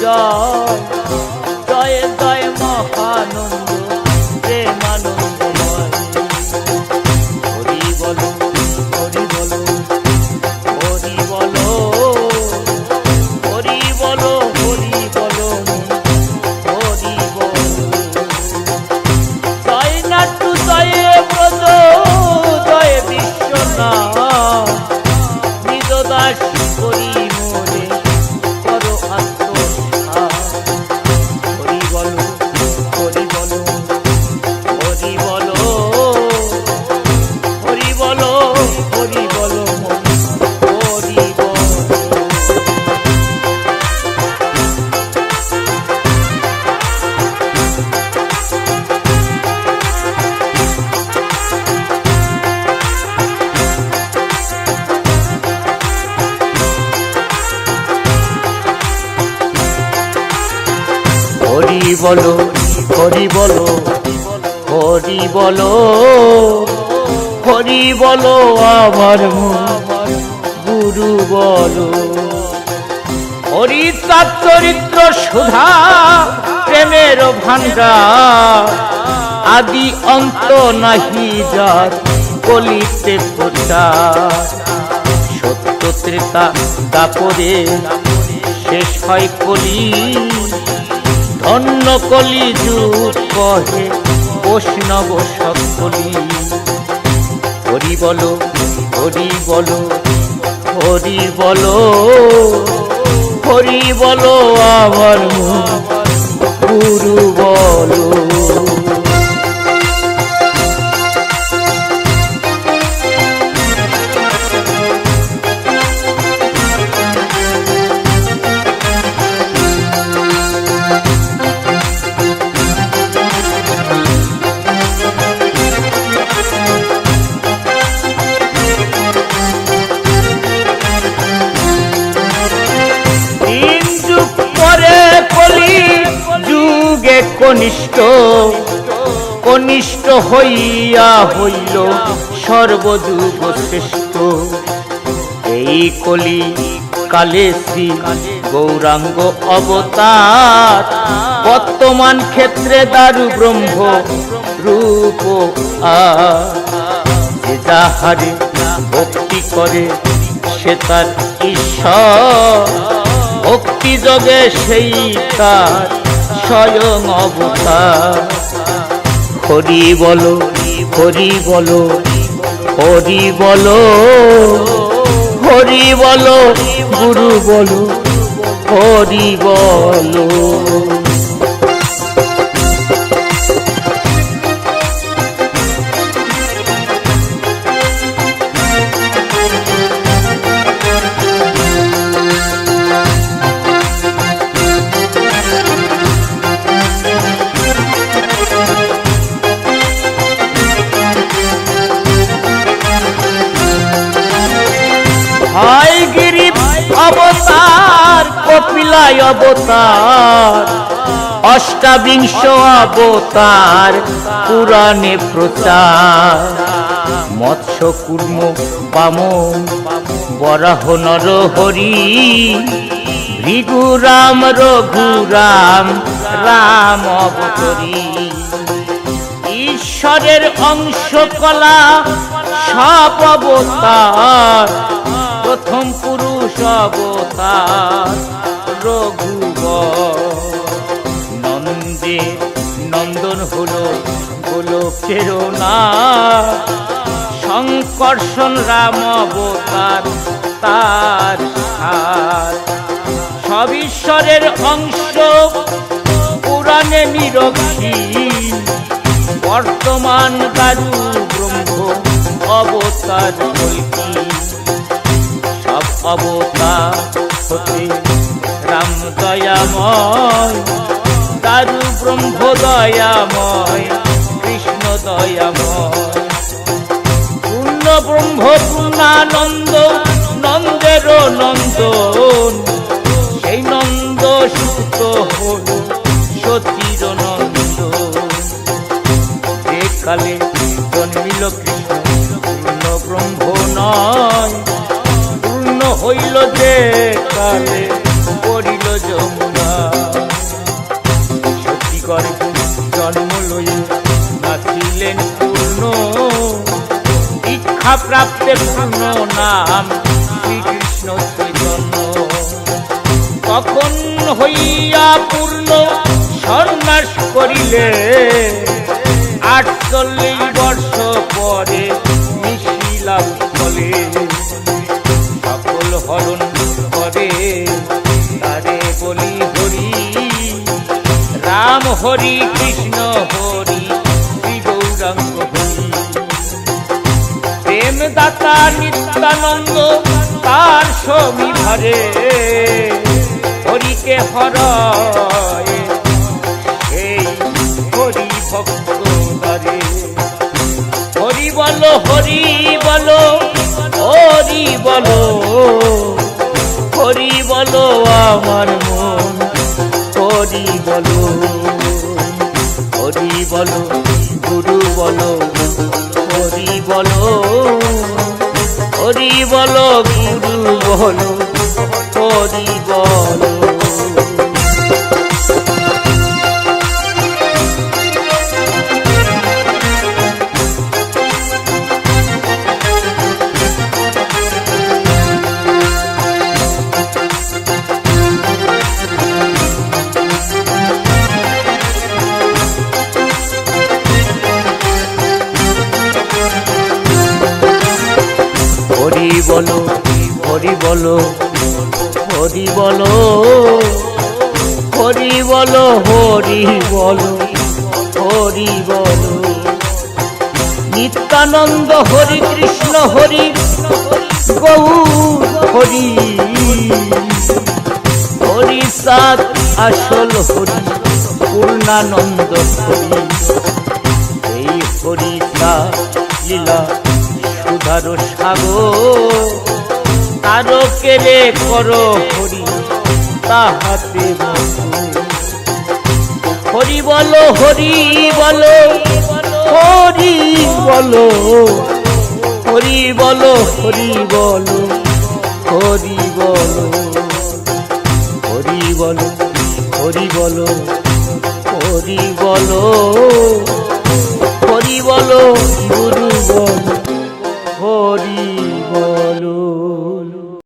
মৃত্যুঞ্জয় জয় জয় মহানন্দ বলো, হরি বলো হরি বলো হরি বলো আমার গুরু বলো। হরি তার চরিত্র সুধা, প্রেমের ভান্ডার আদি অন্ত নাহি যার কলিতে প্রচার। সত্য ত্রেতা দাপরে শেষ হয় কলি ধন্য কলি যুগ কহে বৈষ্ণব সকলি। হরি বলো হরি বলো হরি বলো হরি বলো আমার গুরু বলো। কনিষ্ঠ কনিষ্ঠ হইয়া হইল সর্বযুগ শ্রেষ্ঠ এই কলি কালে শ্রী গৌরাঙ্গ অবতার, বর্তমান ক্ষেত্রে দারু ব্রহ্ম রূপ যাহারে ভক্তি করে, সে তার ঈশ্বর। ভক্তি যোগে সেই তার। স্বয়ং অবতার। হরি বলো হরি বলো হরি বলো হরি বলো গুরু বলো হরি বলো। হয় অবতার, কপিলায় অবতার, অষ্টাবিংশ অবতার, পুরাণে প্রচার। মৎস্য কুর্ম বামন, বরাহ নর হরি, ভৃগুরাম রঘুরাম, রাম অবতরী। ঈশ্বরের অংশ কলা সব অবতার প্রথম পুরুষ অবতার রঘুব নন্দে নন্দন হলো গোলকের না সংকর্ষণ রাম অবতার তার হাত সব ঈশ্বরের অংশ পুরাণে নিরক্ষীণ, বর্তমান দারু ব্রহ্ম অবতার অবতার হতে রাম দয়াময়, দারু ব্রহ্ম দয়াময়, কৃষ্ণ দয়াময়। পূর্ণ ব্রহ্ম, পূর্ণানন্দ, নন্দের নন্দন। সেই নন্দ সুত হল সতীর নন্দ কালে জন্মিল কৃষ্ণ ব্রহ্ম নয় হইল যে কালে, পড়িল যমুনা। সত্যি গর্ভে জন্ম লই নাচিলেন পূর্ণ। শিক্ষা প্রাপ্তের পূর্ণ নাম শ্রীকৃষ্ণ চৈতন্য। তখন হইয়া পূর্ণ সন্ন্যাস করিলে আটচল্লিশ বর্ষ পরে মিশিলা ফলে। বলি হরি। রাম হরি, কৃষ্ণ হরি, শ্রী গৌরাঙ্গ হরি। প্রেম দাতা নিত্যানন্দ, তার সমীভারে হরিকে হরয়, এই হরি ভক্ত দ্বারে হরি বলো হরি বলো হরি বলো হরি বলো আমার হরি বলো হরি বলো গুরু বলো হরি বলো হরি বলো গুরু বলো হরি বলো। বলো হরি বলো? হরি বলো হরি বলো হরি বলো হরি বলো। নিত্যানন্দ হরি কৃষ্ণ হরি গৌর হরি। হরি সাত আসল হরি, পূর্ণানন্দ হরি। এই হরিতা লীলা সুধার সাগর তারও কেড়ে করো হরি তাহাতে। হরি বলো হরি বলো হরি বলো হরি বলো হরি বলো হরি বলো হরি বলো হরি বলো হরি বলো হরি বলো গুরু বলো হরি